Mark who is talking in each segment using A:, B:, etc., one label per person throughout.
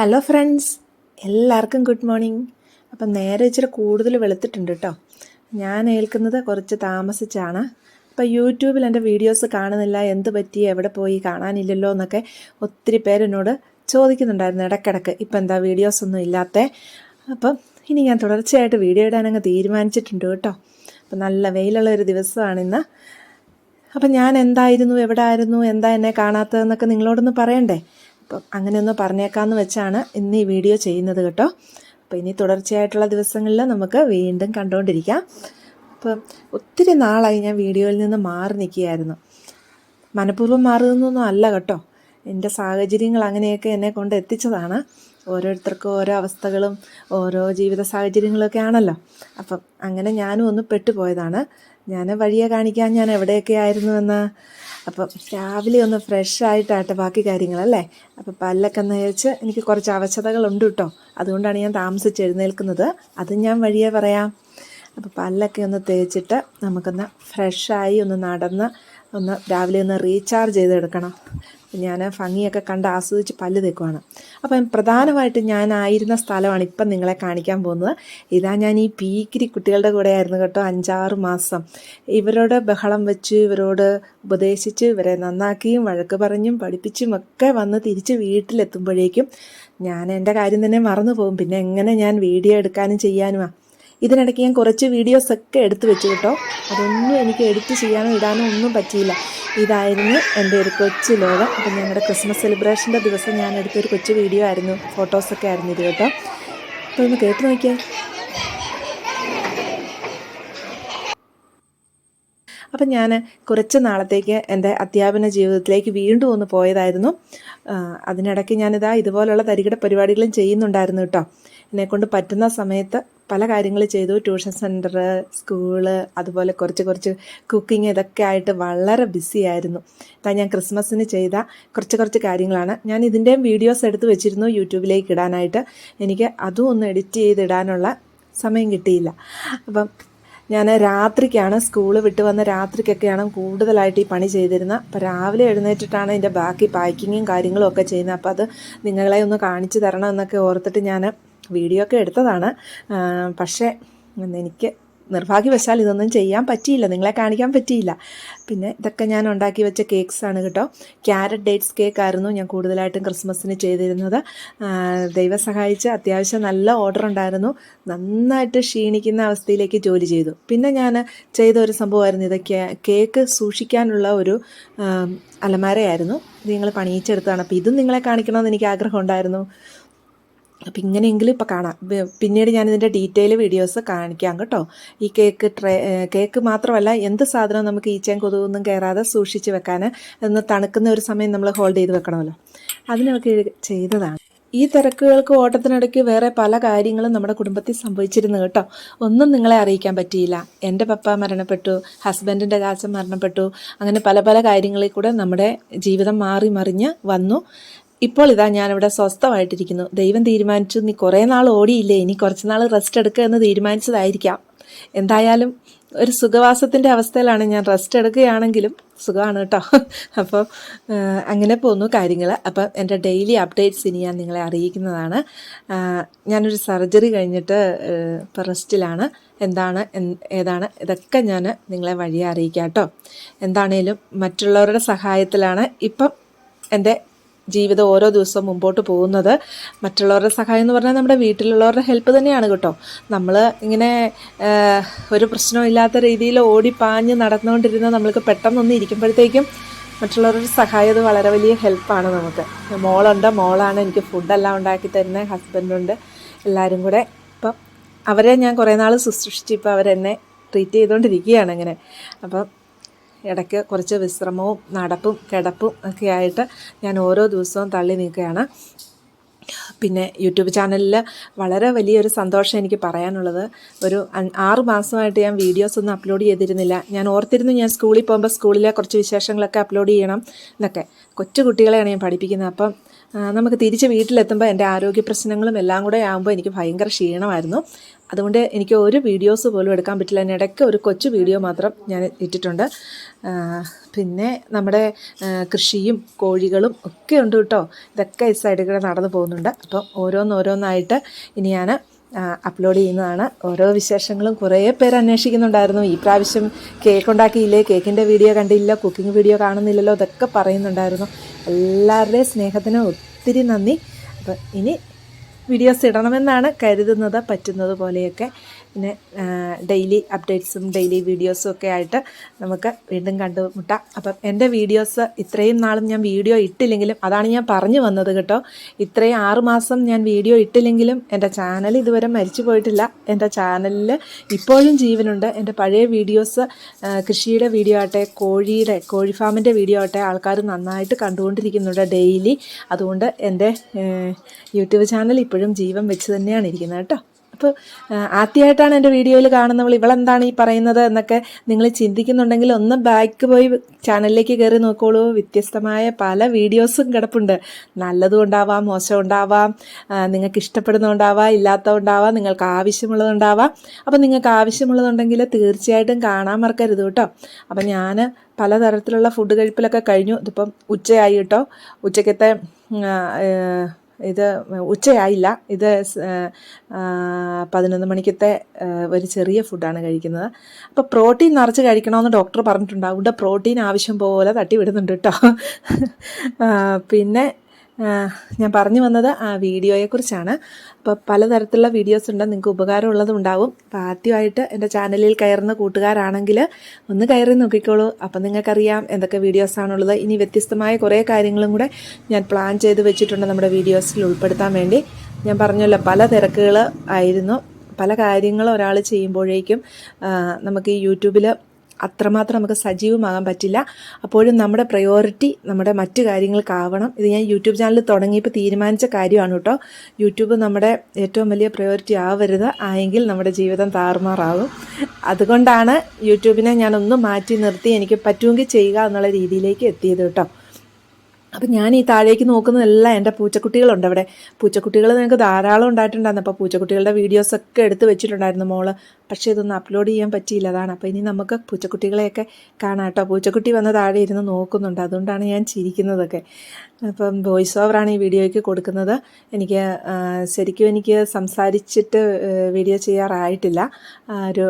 A: Hello friends എല്ലാവർക്കും good morning അപ്പം നേരെ ഇച്ചിരി കൂടുതൽ വെളുത്തിട്ടുണ്ട് കേട്ടോ ഞാൻ ഏൽക്കുന്നത് കുറച്ച് താമസിച്ചാണ്. അപ്പോൾ യൂട്യൂബിൽ എന്റെ വീഡിയോസ് കാണുന്നില്ല എന്ത് പറ്റി എവിടെ പോയി കാണാനില്ലല്ലോ എന്നൊക്കെ ഒത്തിരി പേരെന്നോട് ചോദിക്കുന്നുണ്ടായിരുന്നു ഇടയ്ക്കിടയ്ക്ക്. ഇപ്പം എന്താ വീഡിയോസ് ഒന്നും ഇല്ലാത്ത? അപ്പം ഇനി ഞാൻ തുടർച്ചയായിട്ട് വീഡിയോ ഇടാനങ്ങ് തീരുമാനിച്ചിട്ടുണ്ട് കേട്ടോ. അപ്പം നല്ല വെയിലുള്ള ഒരു ദിവസമാണിന്ന് അപ്പം ഞാൻ എന്തായിരുന്നു എവിടെ ആയിരുന്നു എന്താ എന്നെ കാണാത്തതെന്നൊക്കെ നിങ്ങളോടൊന്ന് പറയണ്ടേ? അപ്പം അങ്ങനെയൊന്ന് പറഞ്ഞേക്കാമെന്ന് വെച്ചാണ് ഇന്ന് ഈ വീഡിയോ ചെയ്യുന്നത് കേട്ടോ. അപ്പോൾ ഇനി തുടർച്ചയായിട്ടുള്ള ദിവസങ്ങളിൽ നമുക്ക് വീണ്ടും കണ്ടുകൊണ്ടിരിക്കാം. അപ്പം ഒത്തിരി നാളായി ഞാൻ വീഡിയോയിൽ നിന്ന് മാറി നിൽക്കുകയായിരുന്നു. മനഃപൂർവം മാറുന്നൊന്നും അല്ല കേട്ടോ. എന്റെ സാഹചര്യങ്ങൾ അങ്ങനെയൊക്കെ എന്നെ കൊണ്ട് എത്തിച്ചതാണ്. ഓരോരുത്തർക്കും ഓരോ അവസ്ഥകളും ഓരോ ജീവിത സാഹചര്യങ്ങളൊക്കെ ആണല്ലോ. അപ്പം അങ്ങനെ ഞാനും ഒന്ന് പെട്ടുപോയതാണ്. ഞാൻ വഴിയെ കാണിക്കാൻ ഞാൻ എവിടെയൊക്കെ ആയിരുന്നുവെന്ന് അപ്പം രാവിലെ ഒന്ന് ഫ്രഷ് ആയിട്ടാട്ടെ ബാക്കി കാര്യങ്ങളല്ലേ? അപ്പം പല്ലൊക്കെ നയിച്ച് എനിക്ക് കുറച്ച് അവശതകളുണ്ട് കേട്ടോ. അതുകൊണ്ടാണ് ഞാൻ താമസിച്ച് എഴുന്നേൽക്കുന്നത്. അത് ഞാൻ വഴിയെ പറയാം. അപ്പോൾ പല്ലൊക്കെ ഒന്ന് തേച്ചിട്ട് നമുക്കൊന്ന് ഫ്രഷായി ഒന്ന് നടന്ന് ഒന്ന് രാവിലെ ഒന്ന് റീചാർജ് ചെയ്തെടുക്കണം. ഞാൻ ഭംഗിയൊക്കെ കണ്ട് ആസ്വദിച്ച് പല്ല് തേക്കുവാണ്. അപ്പം പ്രധാനമായിട്ടും ഞാനായിരുന്ന സ്ഥലമാണ് ഇപ്പം നിങ്ങളെ കാണിക്കാൻ പോകുന്നത്. ഇതാ ഞാൻ ഈ പീക്കിരി കുട്ടികളുടെ കൂടെ ആയിരുന്നു കേട്ടോ അഞ്ചാറ് മാസം. ഇവരോട് ബഹളം വെച്ച് ഇവരോട് ഉപദേശിച്ച് ഇവരെ നന്നാക്കിയും വഴക്ക് പറഞ്ഞും പഠിപ്പിച്ചും ഒക്കെ വന്ന് തിരിച്ച് വീട്ടിലെത്തുമ്പോഴേക്കും ഞാൻ എന്റെ കാര്യം തന്നെ മറന്നു പോകും പിന്നെ എങ്ങനെ ഞാൻ വീഡിയോ എടുക്കാനും ചെയ്യാനുമാണ് ഇതിനിടയ്ക്ക് ഞാൻ കുറച്ച് വീഡിയോസ് ഒക്കെ എടുത്തു വെച്ചു കേട്ടോ. അതൊന്നും എനിക്ക് എഡിറ്റ് ചെയ്യാനോ ഇടാനോ ഒന്നും പറ്റിയില്ല. ഇതായിരുന്നു എന്റെ ഒരു കൊച്ചു ലോകം. അപ്പം ഞങ്ങളുടെ ക്രിസ്മസ് സെലിബ്രേഷന്റെ ദിവസം ഞാൻ എടുത്തൊരു കൊച്ചു വീഡിയോ ആയിരുന്നു. ഫോട്ടോസൊക്കെ ആയിരുന്നു ഇത് കേട്ടോ. അപ്പോൾ ഒന്ന് കേട്ട് നോക്കിയാൽ അപ്പം ഞാൻ കുറച്ച് നാളത്തേക്ക് എന്റെ അധ്യാപന ജീവിതത്തിലേക്ക് വീണ്ടും ഒന്ന് പോയതായിരുന്നു. അതിനിടയ്ക്ക് ഞാനിതാ ഇതുപോലുള്ള തരികിട പരിപാടികളും ചെയ്യുന്നുണ്ടായിരുന്നു കേട്ടോ. എന്നെക്കൊണ്ട് പറ്റുന്ന സമയത്ത് പല കാര്യങ്ങൾ ചെയ്തു. ട്യൂഷൻ സെന്റർ സ്കൂൾ അതുപോലെ കുറച്ച് കുറച്ച് കുക്കിംഗ് ഇതൊക്കെ ആയിട്ട് വളരെ ബിസി ആയിരുന്നു. ഇതാ ഞാൻ ക്രിസ്മസിന് ചെയ്ത കുറച്ച് കുറച്ച് കാര്യങ്ങളാണ്. ഞാൻ ഇതിന്റെയും വീഡിയോസ് എടുത്ത് വെച്ചിരുന്നു യൂട്യൂബിലേക്ക് ഇടാനായിട്ട്. എനിക്ക് അതും ഒന്ന് എഡിറ്റ് ചെയ്തിടാനുള്ള സമയം കിട്ടിയില്ല. അപ്പം ഞാൻ രാത്രിക്കാണ് സ്കൂൾ വിട്ട് വന്ന രാത്രിക്കൊക്കെയാണ് കൂടുതലായിട്ട് ഈ പണി ചെയ്തിരുന്നത് അപ്പോൾ രാവിലെ എഴുന്നേറ്റിട്ടാണ് ഇതിന്റെ ബാക്കി പാക്കിങ്ങും കാര്യങ്ങളും ഒക്കെ ചെയ്യുന്നത് അപ്പോൾ അത് നിങ്ങളെ ഒന്ന് കാണിച്ചു തരണം എന്നൊക്കെ ഓർത്തിട്ട് ഞാൻ വീഡിയോ ഒക്കെ എടുത്തതാണ്. പക്ഷേ എനിക്ക് നിർഭാഗ്യവശാൽ ഇതൊന്നും ചെയ്യാൻ പറ്റിയില്ല. നിങ്ങളെ കാണിക്കാൻ പറ്റിയില്ല. പിന്നെ ഇതൊക്കെ ഞാൻ ഉണ്ടാക്കി വെച്ച കേക്ക്സ് ആണ് കേട്ടോ. ക്യാരറ്റ് ഡേറ്റ്സ് കേക്ക് ആയിരുന്നു ഞാൻ കൂടുതലായിട്ടും ക്രിസ്മസിന് ചെയ്തിരുന്നത്. ദൈവം സഹായിച്ച് അത്യാവശ്യം നല്ല ഓർഡർ ഉണ്ടായിരുന്നു. നന്നായിട്ട് ക്ഷീണിക്കുന്ന അവസ്ഥയിലേക്ക് ജോലി ചെയ്തു. പിന്നെ ഞാൻ ചെയ്ത ഒരു സംഭവമായിരുന്നു. ഇത് കേ- കേക്ക് സൂക്ഷിക്കാനുള്ള ഒരു അലമാരയായിരുന്നു. ഇത് നിങ്ങൾ പണിയിച്ചെടുത്താണ് അപ്പോൾ ഇതും നിങ്ങളെ കാണിക്കണമെന്ന് എനിക്ക് ആഗ്രഹം ഉണ്ടായിരുന്നു. അപ്പം ഇങ്ങനെയെങ്കിലും ഇപ്പോൾ കാണാം. പിന്നീട് ഞാനിതിന്റെ ഡീറ്റെയിൽ വീഡിയോസ് കാണിക്കാം കേട്ടോ. ഈ കേക്ക് ട്രേ കേക്ക് മാത്രമല്ല എന്ത് സാധനവും നമുക്ക് ഈച്ചയും കൊതുകൊന്നും കയറാതെ സൂക്ഷിച്ച് വെക്കാൻ ഒന്ന് തണുക്കുന്ന ഒരു സമയം നമ്മൾ ഹോൾഡ് ചെയ്ത് വെക്കണമല്ലോ. അതിനൊക്കെ ചെയ്തതാണ്. ഈ തിരക്കുകൾക്ക് ഓട്ടത്തിനിടയ്ക്ക് വേറെ പല കാര്യങ്ങളും നമ്മുടെ കുടുംബത്തിൽ സംഭവിച്ചിരുന്നു കേട്ടോ. ഒന്നും നിങ്ങളെ അറിയിക്കാൻ പറ്റിയില്ല. എന്റെ പപ്പ മരണപ്പെട്ടു ഹസ്ബൻഡിന്റെ ചാച്ചൻ മരണപ്പെട്ടു അങ്ങനെ പല പല കാര്യങ്ങളിൽ കൂടെ നമ്മുടെ ജീവിതം മാറി മറിഞ്ഞ് വന്നു. ഇപ്പോൾ ഇതാ ഞാനിവിടെ സ്വസ്ഥമായിട്ടിരിക്കുന്നു. ദൈവം തീരുമാനിച്ചു നീ കുറേ നാൾ ഓടിയില്ലേ ഇനി കുറച്ച് നാൾ റെസ്റ്റ് എടുക്കുക എന്ന് തീരുമാനിച്ചതായിരിക്കാം. എന്തായാലും ഒരു സുഖവാസത്തിന്റെ അവസ്ഥയിലാണ് ഞാൻ റെസ്റ്റ് എടുക്കുകയാണെങ്കിലും സുഖമാണ് കേട്ടോ. അപ്പോൾ അങ്ങനെ പോകുന്നു കാര്യങ്ങൾ അപ്പം എന്റെ ഡെയിലി അപ്ഡേറ്റ്സ് ഇനി ഞാൻ നിങ്ങളെ അറിയിക്കുന്നതാണ്. ഞാനൊരു സർജറി കഴിഞ്ഞിട്ട് ഇപ്പോൾ റെസ്റ്റിലാണ് എന്താണ് ഏതാണ് ഇതൊക്കെ ഞാൻ നിങ്ങളെ വഴിയെ അറിയിക്കാം കേട്ടോ. എന്താണേലും മറ്റുള്ളവരുടെ സഹായത്തിലാണ്. ഇപ്പം എന്റെ ജീവിതം ഓരോ ദിവസവും മുമ്പോട്ട് പോകുന്നത്. മറ്റുള്ളവരുടെ സഹായം എന്ന് പറഞ്ഞാൽ നമ്മുടെ വീട്ടിലുള്ളവരുടെ ഹെൽപ്പ് തന്നെയാണ് കേട്ടോ. നമ്മൾ ഇങ്ങനെ ഒരു പ്രശ്നമില്ലാത്ത രീതിയിൽ ഓടിപ്പാഞ്ഞ് നടന്നുകൊണ്ടിരുന്ന നമ്മൾക്ക് പെട്ടെന്നൊന്ന് ഇരിക്കുമ്പോഴത്തേക്കും മറ്റുള്ളവരുടെ സഹായം അത് വളരെ വലിയ ഹെൽപ്പാണ് നമുക്ക്. മോളുണ്ട് മോളാണ് എനിക്ക് ഫുഡെല്ലാം ഉണ്ടാക്കി തരുന്നത് ഹസ്ബൻഡുണ്ട് എല്ലാവരും കൂടെ. ഇപ്പം അവരെ ഞാൻ കുറേ നാൾ ശുശ്രൂഷിച്ച് ഇപ്പോൾ അവരെന്നെ ട്രീറ്റ് ചെയ്തുകൊണ്ടിരിക്കുകയാണ് അങ്ങനെ അപ്പം ഇടയ്ക്ക് കുറച്ച് വിശ്രമവും നടപ്പും കിടപ്പും ഒക്കെ ആയിട്ട് ഞാൻ ഓരോ ദിവസവും തള്ളി നീക്കുകയാണ് പിന്നെ യൂട്യൂബ് ചാനലിൽ വളരെ വലിയൊരു സന്തോഷം എനിക്ക് പറയാനുള്ളത്. ഒരു ആറ് മാസമായിട്ട് ഞാൻ വീഡിയോസ് ഒന്നും അപ്ലോഡ് ചെയ്തിരുന്നില്ല. ഞാൻ ഓർത്തിരുന്നു ഞാൻ സ്കൂളിൽ പോകുമ്പോൾ സ്കൂളിലെ കുറച്ച് വിശേഷങ്ങളൊക്കെ അപ്ലോഡ് ചെയ്യണം എന്നൊക്കെ. കൊച്ചു കുട്ടികളെയാണ് ഞാൻ പഠിപ്പിക്കുന്നത്. അപ്പം നമുക്ക് തിരിച്ച് വീട്ടിലെത്തുമ്പോൾ എന്റെ ആരോഗ്യ പ്രശ്നങ്ങളും എല്ലാം കൂടെ ആകുമ്പോൾ എനിക്ക് ഭയങ്കര ക്ഷീണമായിരുന്നു. അതുകൊണ്ട് എനിക്ക് ഒരു വീഡിയോസ് പോലും എടുക്കാൻ പറ്റില്ല. അതിന് ഇടയ്ക്ക് ഒരു കൊച്ചു വീഡിയോ മാത്രം ഞാൻ ഇട്ടിട്ടുണ്ട്. പിന്നെ നമ്മുടെ കൃഷിയും കോഴികളും ഒക്കെ ഉണ്ട് കേട്ടോ. ഇതൊക്കെ ഈ സൈഡിൽ കൂടെ നടന്നു പോകുന്നുണ്ട്. അപ്പം ഓരോന്നോരോന്നായിട്ട് ഇനി ഞാൻ അപ്ലോഡ് ചെയ്യുന്നതാണ്. ഓരോ വിശേഷങ്ങളും കുറേ പേര് അന്വേഷിക്കുന്നുണ്ടായിരുന്നു. ഈ പ്രാവശ്യം കേക്ക് ഉണ്ടാക്കിയില്ലേ? കേക്കിന്റെ വീഡിയോ കണ്ടില്ല കുക്കിംഗ് വീഡിയോ കാണുന്നില്ലല്ലോ ഇതൊക്കെ പറയുന്നുണ്ടായിരുന്നു. എല്ലാവരുടെയും സ്നേഹത്തിന് ഒത്തിരി നന്ദി. അപ്പം ഇനി വീഡിയോസ് ഇടണമെന്നാണ് കരുതുന്നത് പറ്റുന്നത് പോലെയൊക്കെ. പിന്നെ ഡെയിലി അപ്ഡേറ്റ്സും ഡെയിലി വീഡിയോസും ഒക്കെ ആയിട്ട് നമുക്ക് വീണ്ടും കണ്ടുമുട്ടാം. അപ്പം എന്റെ വീഡിയോസ് ഇത്രയും നാളും ഞാൻ വീഡിയോ ഇട്ടില്ലെങ്കിലും അതാണ് ഞാൻ പറഞ്ഞു വന്നത് കേട്ടോ. ഇത്രയും ആറുമാസം ഞാൻ വീഡിയോ ഇട്ടില്ലെങ്കിലും എന്റെ ചാനൽ ഇതുവരെ മരിച്ചു പോയിട്ടില്ല. എന്റെ ചാനലിൽ ഇപ്പോഴും ജീവനുണ്ട്. എന്റെ പഴയ വീഡിയോസ് കൃഷിയുടെ വീഡിയോ ആട്ടെ കോഴിയുടെ കോഴി ഫാമിന്റെ വീഡിയോ ആട്ടെ ആൾക്കാർ നന്നായിട്ട് കണ്ടുകൊണ്ടിരിക്കുന്നുണ്ട് ഡെയിലി അതുകൊണ്ട് എന്റെ യൂട്യൂബ് ചാനൽ ഇപ്പോഴും ജീവൻ വെച്ച് തന്നെയാണ് ഇരിക്കുന്നത് കേട്ടോ. അപ്പോൾ ആദ്യമായിട്ടാണ് എന്റെ വീഡിയോയിൽ കാണുന്നവൾ ഇവളെന്താണ് ഈ പറയുന്നത് എന്നൊക്കെ നിങ്ങൾ ചിന്തിക്കുന്നുണ്ടെങ്കിൽ ഒന്ന് ബാക്ക് പോയി ചാനലിലേക്ക് കയറി നോക്കോളൂ വ്യത്യസ്തമായ പല വീഡിയോസും കിടപ്പുണ്ട്. നല്ലതും ഉണ്ടാവാം മോശം ഉണ്ടാവാം നിങ്ങൾക്ക് ഇഷ്ടപ്പെടുന്നതുണ്ടാവാം ഇല്ലാത്തതുണ്ടാവാം നിങ്ങൾക്ക് ആവശ്യമുള്ളതുണ്ടാവാം. അപ്പോൾ നിങ്ങൾക്ക് ആവശ്യമുള്ളതുണ്ടെങ്കിൽ തീർച്ചയായിട്ടും കാണാൻ മറക്കരുത് കേട്ടോ. അപ്പം ഞാൻ പലതരത്തിലുള്ള ഫുഡ് കഴിപ്പിലൊക്കെ കഴിഞ്ഞു. ഇതിപ്പം ഉച്ചയായി കേട്ടോ. ഉച്ചക്കത്തെ ഇത് ഉച്ചയായില്ല. ഇത് പതിനൊന്ന് മണിക്കത്തെ ഒരു ചെറിയ ഫുഡാണ് കഴിക്കുന്നത്. അപ്പോൾ പ്രോട്ടീൻ നിറച്ച് കഴിക്കണമെന്ന് ഡോക്ടർ പറഞ്ഞിട്ടുണ്ട് അതുകൊണ്ട് പ്രോട്ടീൻ ആവശ്യം പോലെ തട്ടി വിടുന്നുണ്ട് കേട്ടോ പിന്നെ ഞാൻ പറഞ്ഞു വന്നത് ആ വീഡിയോയെക്കുറിച്ചാണ് അപ്പോൾ പലതരത്തിലുള്ള വീഡിയോസ് ഉണ്ട് നിങ്ങൾക്ക് ഉപകാരമുള്ളതും ഉണ്ടാവും. അപ്പോൾ ആദ്യമായിട്ട് എന്റെ ചാനലിൽ കയറുന്ന കൂട്ടുകാരാണെങ്കിൽ ഒന്ന് കയറി നോക്കിക്കോളൂ. അപ്പം നിങ്ങൾക്കറിയാം എന്തൊക്കെ വീഡിയോസാണുള്ളത് ഇനി വ്യത്യസ്തമായ കുറേ കാര്യങ്ങളും കൂടെ ഞാൻ പ്ലാൻ ചെയ്ത് വെച്ചിട്ടുണ്ട് നമ്മുടെ വീഡിയോസിൽ ഉൾപ്പെടുത്താൻ വേണ്ടി. ഞാൻ പറഞ്ഞല്ലോ പല തിരക്കുകൾ ആയിരുന്നു. പല കാര്യങ്ങളും ഒരാൾ ചെയ്യുമ്പോഴേക്കും നമുക്ക് ഈ യൂട്യൂബിൽ അത്രമാത്രം നമുക്ക് സജീവമാകാൻ പറ്റില്ല. അപ്പോഴും നമ്മുടെ പ്രയോറിറ്റി നമ്മുടെ മറ്റു കാര്യങ്ങൾക്കാവണം. ഇത് ഞാൻ യൂട്യൂബ് ചാനൽ തുടങ്ങിയപ്പോൾ തീരുമാനിച്ച കാര്യമാണ് കേട്ടോ. യൂട്യൂബ് നമ്മുടെ ഏറ്റവും വലിയ പ്രയോറിറ്റി ആവരുത്. ആയെങ്കിൽ നമ്മുടെ ജീവിതം താറുമാറാകും അതുകൊണ്ടാണ് യൂട്യൂബിനെ ഞാൻ ഒന്ന് മാറ്റി നിർത്തി എനിക്ക് പറ്റുമെങ്കിൽ ചെയ്യുക എന്നുള്ള രീതിയിലേക്ക് എത്തിയത് കേട്ടോ. അപ്പം ഞാൻ ഈ താഴേക്ക് നോക്കുന്നതെല്ലാം എന്റെ പൂച്ചക്കുട്ടികളുണ്ട് അവിടെ. പൂച്ചക്കുട്ടികൾ നിങ്ങൾക്ക് ധാരാളം ഉണ്ടായിട്ടുണ്ടായിരുന്നു. അപ്പോൾ പൂച്ചക്കുട്ടികളുടെ വീഡിയോസൊക്കെ എടുത്ത് വെച്ചിട്ടുണ്ടായിരുന്നു മോൾ. പക്ഷേ ഇതൊന്നും അപ്ലോഡ് ചെയ്യാൻ പറ്റിയില്ല. അതാണ്. അപ്പോൾ ഇനി നമുക്ക് പൂച്ചക്കുട്ടികളെയൊക്കെ കാണാം കേട്ടോ. പൂച്ചക്കുട്ടി വന്ന് താഴെ ഇരുന്ന് നോക്കുന്നുണ്ട്. അതുകൊണ്ടാണ് ഞാൻ ചിരിക്കുന്നതൊക്കെ. അപ്പം വോയിസ് ഓവറാണ് ഈ വീഡിയോയ്ക്ക് കൊടുക്കുന്നത്. എനിക്ക് ശരിക്കും എനിക്ക് സംസാരിച്ചിട്ട് വീഡിയോ ചെയ്യാറായിട്ടില്ല. ഒരു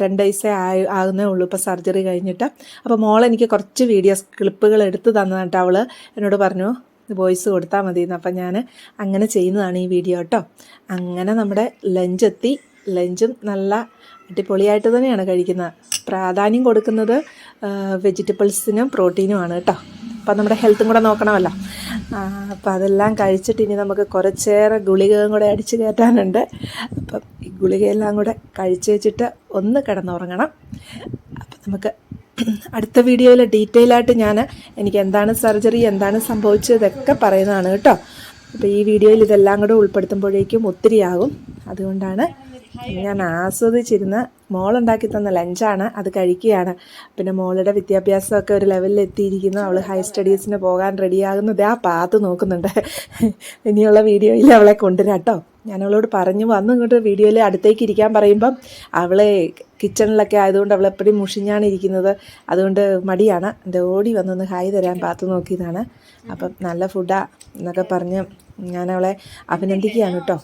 A: ടെൻ ഡേയ്സേ ആയി ആകുന്നേ ഉള്ളൂ ഇപ്പോൾ സർജറി കഴിഞ്ഞിട്ട്. അപ്പോൾ മോൾ എനിക്ക് കുറച്ച് വീഡിയോസ് ക്ലിപ്പുകൾ എടുത്ത് തന്നതായിട്ട് അവൾ എന്നോട് പറഞ്ഞു വോയിസ് കൊടുത്താൽ മതി എന്ന് അപ്പം ഞാൻ അങ്ങനെ ചെയ്യുന്നതാണ് ഈ വീഡിയോ കേട്ടോ അങ്ങനെ നമ്മുടെ ലഞ്ച് എത്തി. ലഞ്ചും നല്ല അടിപൊളിയായിട്ട് തന്നെയാണ് കഴിക്കുന്നത്. പ്രാധാന്യം കൊടുക്കുന്നത് വെജിറ്റബിൾസിനും പ്രോട്ടീനുമാണ് കേട്ടോ. അപ്പം നമ്മുടെ ഹെൽത്തും കൂടെ നോക്കണമല്ലോ. അപ്പം അതെല്ലാം കഴിച്ചിട്ട് ഇനി നമുക്ക് കുറച്ചേറെ ഗുളികയും കൂടെ അടിച്ച് കയറ്റാനുണ്ട്. അപ്പം ഗുളികയെല്ലാം കൂടെ കഴിച്ചു വെച്ചിട്ട് ഒന്ന് കിടന്നുറങ്ങണം. അപ്പം നമുക്ക് അടുത്ത വീഡിയോയിൽ ഡീറ്റെയിൽ ആയിട്ട് ഞാൻ എനിക്ക് എന്താണ് സർജറി എന്താണ് സംഭവിച്ചതൊക്കെ പറയുന്നതാണ് കേട്ടോ. അപ്പോൾ ഈ വീഡിയോയിൽ ഇതെല്ലാം കൂടെ ഉൾപ്പെടുത്തുമ്പോഴേക്കും ഒത്തിരിയാകും. അതുകൊണ്ടാണ് ഞാൻ ആസ്വദിച്ചിരുന്ന മോളുണ്ടാക്കി തന്ന ലഞ്ചാണ് അത് കഴിക്കുകയാണ്. പിന്നെ മോളുടെ വിദ്യാഭ്യാസമൊക്കെ ഒരു ലെവലിൽ എത്തിയിരിക്കുന്നു. അവൾ ഹയർ സ്റ്റഡീസിന് പോകാൻ റെഡിയാകുന്നത് ആ പാത്ത് നോക്കുന്നുണ്ട്. ഇനിയുള്ള വീഡിയോയിൽ അവളെ കൊണ്ടുവരാം കേട്ടോ. ഞാൻ അവളോട് പറഞ്ഞു വന്ന് ഇങ്ങോട്ട് വീഡിയോയിൽ അടുത്തേക്ക് ഇരിക്കാൻ പറയുമ്പം അവളെ കിച്ചണിലൊക്കെ ആയതുകൊണ്ട് അവൾ എപ്പോഴും മുഷിഞ്ഞാണ് ഇരിക്കുന്നത്. അതുകൊണ്ട് മടിയാണ്. എന്റെ ഓടി വന്നൊന്ന് ഹായ് തരാൻ പാത്ത് നോക്കിയതാണ്. അപ്പം നല്ല ഫുഡാ എന്നൊക്കെ പറഞ്ഞ് ഞാൻ അവളെ അഭിനന്ദിക്കുകയാണ് കേട്ടോ.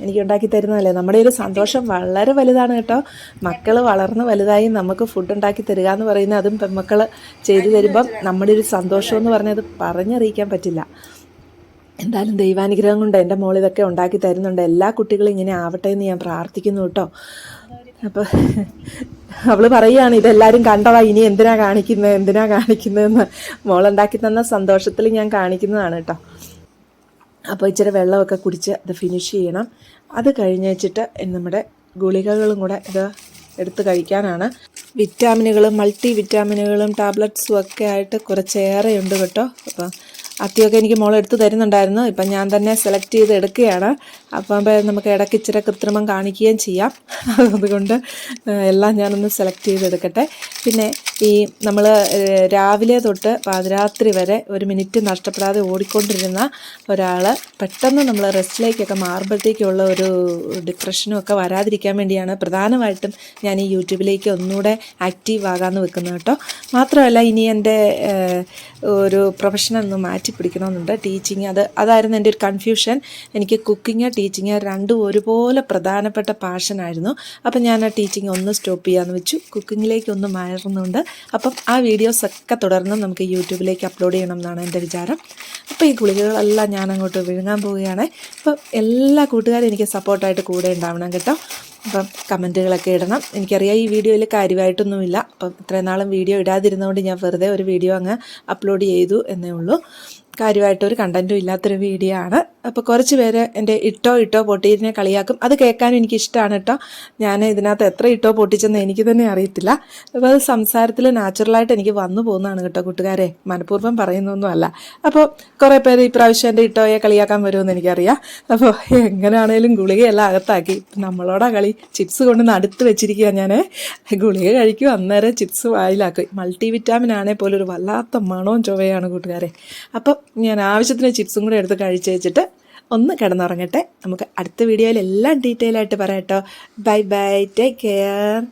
A: എനിക്ക് ഉണ്ടാക്കി തരുന്നതല്ലേ? നമ്മുടെ ഒരു സന്തോഷം വളരെ വലുതാണ് കേട്ടോ. മക്കൾ വളർന്ന് വലുതായി നമുക്ക് ഫുഡ് ഉണ്ടാക്കി തരിക എന്ന് പറയുന്നത് അതും പെൺമക്കൾ ചെയ്തു തരുമ്പം നമ്മുടെ ഒരു സന്തോഷം എന്ന് പറഞ്ഞത് പറഞ്ഞറിയിക്കാൻ പറ്റില്ല. എന്തായാലും ദൈവാനുഗ്രഹം കൊണ്ട് എന്റെ മോൾ ഇതൊക്കെ ഉണ്ടാക്കി തരുന്നുണ്ട്. എല്ലാ കുട്ടികളും ഇങ്ങനെ ആവട്ടെ എന്ന് ഞാൻ പ്രാർത്ഥിക്കുന്നു കേട്ടോ. അപ്പോൾ അവൾ പറയുകയാണ് ഇതെല്ലാവരും കണ്ടതാ ഇനി എന്തിനാ കാണിക്കുന്നത് എന്തിനാ കാണിക്കുന്നതെന്ന് മോളുണ്ടാക്കി തന്ന സന്തോഷത്തിൽ ഞാൻ കാണിക്കുന്നതാണ് കേട്ടോ. അപ്പോൾ ഇച്ചിരി വെള്ളമൊക്കെ കുടിച്ച് അത് ഫിനിഷ് ചെയ്യണം. അത് കഴിഞ്ഞ് വെച്ചിട്ട് നമ്മുടെ ഗുളികകളും കൂടെ ഇത് എടുത്ത് കഴിക്കാനാണ്. വിറ്റാമിനുകളും മൾട്ടി വിറ്റാമിനുകളും ടാബ്ലറ്റ്സും ഒക്കെ ആയിട്ട് കുറച്ചേറെ ഉണ്ട് കേട്ടോ. അപ്പം അത്തിയൊക്കെ എനിക്ക് മോൾ എടുത്ത് തരുന്നുണ്ടായിരുന്നു. ഇപ്പം ഞാൻ തന്നെ സെലക്ട് ചെയ്ത് എടുക്കുകയാണ്. അപ്പം നമുക്ക് ഇടയ്ക്ക് ഇച്ചിരി കൃത്രിമം കാണിക്കുകയും ചെയ്യാം. അതുകൊണ്ട് എല്ലാം ഞാനൊന്ന് സെലക്ട് ചെയ്തെടുക്കട്ടെ. പിന്നെ ഈ നമ്മൾ രാവിലെ തൊട്ട് പാതിരാത്രി വരെ ഒരു മിനിറ്റ് നഷ്ടപ്പെടാതെ ഓടിക്കൊണ്ടിരുന്ന ഒരാൾ പെട്ടെന്ന് നമ്മൾ റെസ്റ്റിലേക്കൊക്കെ മാറുമ്പോഴത്തേക്കുള്ള ഒരു ഡിപ്രഷനും ഒക്കെ വരാതിരിക്കാൻ വേണ്ടിയാണ് പ്രധാനമായിട്ടും ഞാൻ ഈ യൂട്യൂബിലേക്ക് ഒന്നുകൂടെ ആക്റ്റീവ് ആകാമെന്ന് വെക്കുന്നത് കേട്ടോ. മാത്രമല്ല ഇനി എന്റെ ഒരു പ്രൊഫഷനൊന്നും ഒന്ന് മാറ്റി പിടിക്കണമെന്നുണ്ട് ടീച്ചിങ് അത് അതായിരുന്നു എന്റെ ഒരു കൺഫ്യൂഷൻ എനിക്ക് കുക്കിങ് ടീച്ചിങ് രണ്ടും ഒരുപോലെ പ്രധാനപ്പെട്ട പാഷനായിരുന്നു അപ്പം ഞാൻ ആ ടീച്ചിങ് ഒന്ന് സ്റ്റോപ്പ് ചെയ്യാമെന്ന് വെച്ചു. കുക്കിങ്ങിലേക്ക് ഒന്ന് മാറുന്നുണ്ട്. അപ്പം ആ വീഡിയോസ് ഒക്കെ തുടർന്ന് നമുക്ക് യൂട്യൂബിലേക്ക് അപ്ലോഡ് ചെയ്യണം എന്നാണ് എന്റെ വിചാരം. അപ്പോൾ ഈ ഗുളികകളെല്ലാം ഞാൻ അങ്ങോട്ട് വിഴുങ്ങാൻ പോവുകയാണ്. അപ്പോൾ എല്ലാ കൂട്ടുകാരും എനിക്ക് സപ്പോർട്ടായിട്ട് കൂടെ ഉണ്ടാവണം കേട്ടോ. അപ്പം കമന്റുകളൊക്കെ ഇടണം. എനിക്കറിയാം ഈ വീഡിയോയിൽ കാര്യമായിട്ടൊന്നുമില്ല. അപ്പം ഇത്രയും നാളും വീഡിയോ ഇടാതിരുന്നതുകൊണ്ട് ഞാൻ വെറുതെ ഒരു വീഡിയോ അങ്ങ് അപ്ലോഡ് ചെയ്തു എന്നേ ഉള്ളൂ. കാര്യമായിട്ടൊരു കണ്ടന്റും ഇല്ലാത്തൊരു വീഡിയോ ആണ്. അപ്പോൾ കുറച്ച് പേര് എന്റെ ഇട്ടോ ഇട്ടോ പൊട്ടീരിനെ കളിയാക്കും. അത് കേൾക്കാനും എനിക്ക് ഇഷ്ടമാണ് കേട്ടോ. ഞാൻ ഇതിനകത്ത് എത്ര ഇട്ടോ പൊട്ടിച്ചെന്ന് എനിക്ക് തന്നെ അറിയത്തില്ല. അപ്പോൾ അത് സംസാരത്തിൽ നാച്ചുറലായിട്ട് എനിക്ക് വന്നു പോകുന്നതാണ് കേട്ടോ കൂട്ടുകാരെ. മനഃപൂർവം പറയുന്നൊന്നും അല്ല അപ്പോൾ കുറേ പേര് ഇപ്രാവശ്യം എന്റെ ഇട്ടോയെ കളിയാക്കാൻ വരുമെന്ന് എനിക്കറിയാം. അപ്പോൾ എങ്ങനെയാണേലും ഗുളികയെല്ലാം അകത്താക്കി. നമ്മളോടാ കളി. ചിപ്സ് കൊണ്ട് നടുത്ത് വെച്ചിരിക്കുക ഞാൻ ഗുളിക കഴിക്കും അന്നേരം ചിപ്സ് വായിലാക്കും. മൾട്ടി വിറ്റാമിൻ ആണെങ്കിൽ പോലും ഒരു വല്ലാത്ത മണവും ചുവയാണ് കൂട്ടുകാരെ. അപ്പം ഞാൻ ആവശ്യത്തിന് ചിപ്സും കൂടെ എടുത്ത് കഴിച്ചു വെച്ചിട്ട് ഒന്ന് കിടന്നുറങ്ങട്ടെ. നമുക്ക് അടുത്ത വീഡിയോയിൽ എല്ലാം ഡീറ്റെയിൽ ആയിട്ട് പറയാം കേട്ടോ. Bye bye take care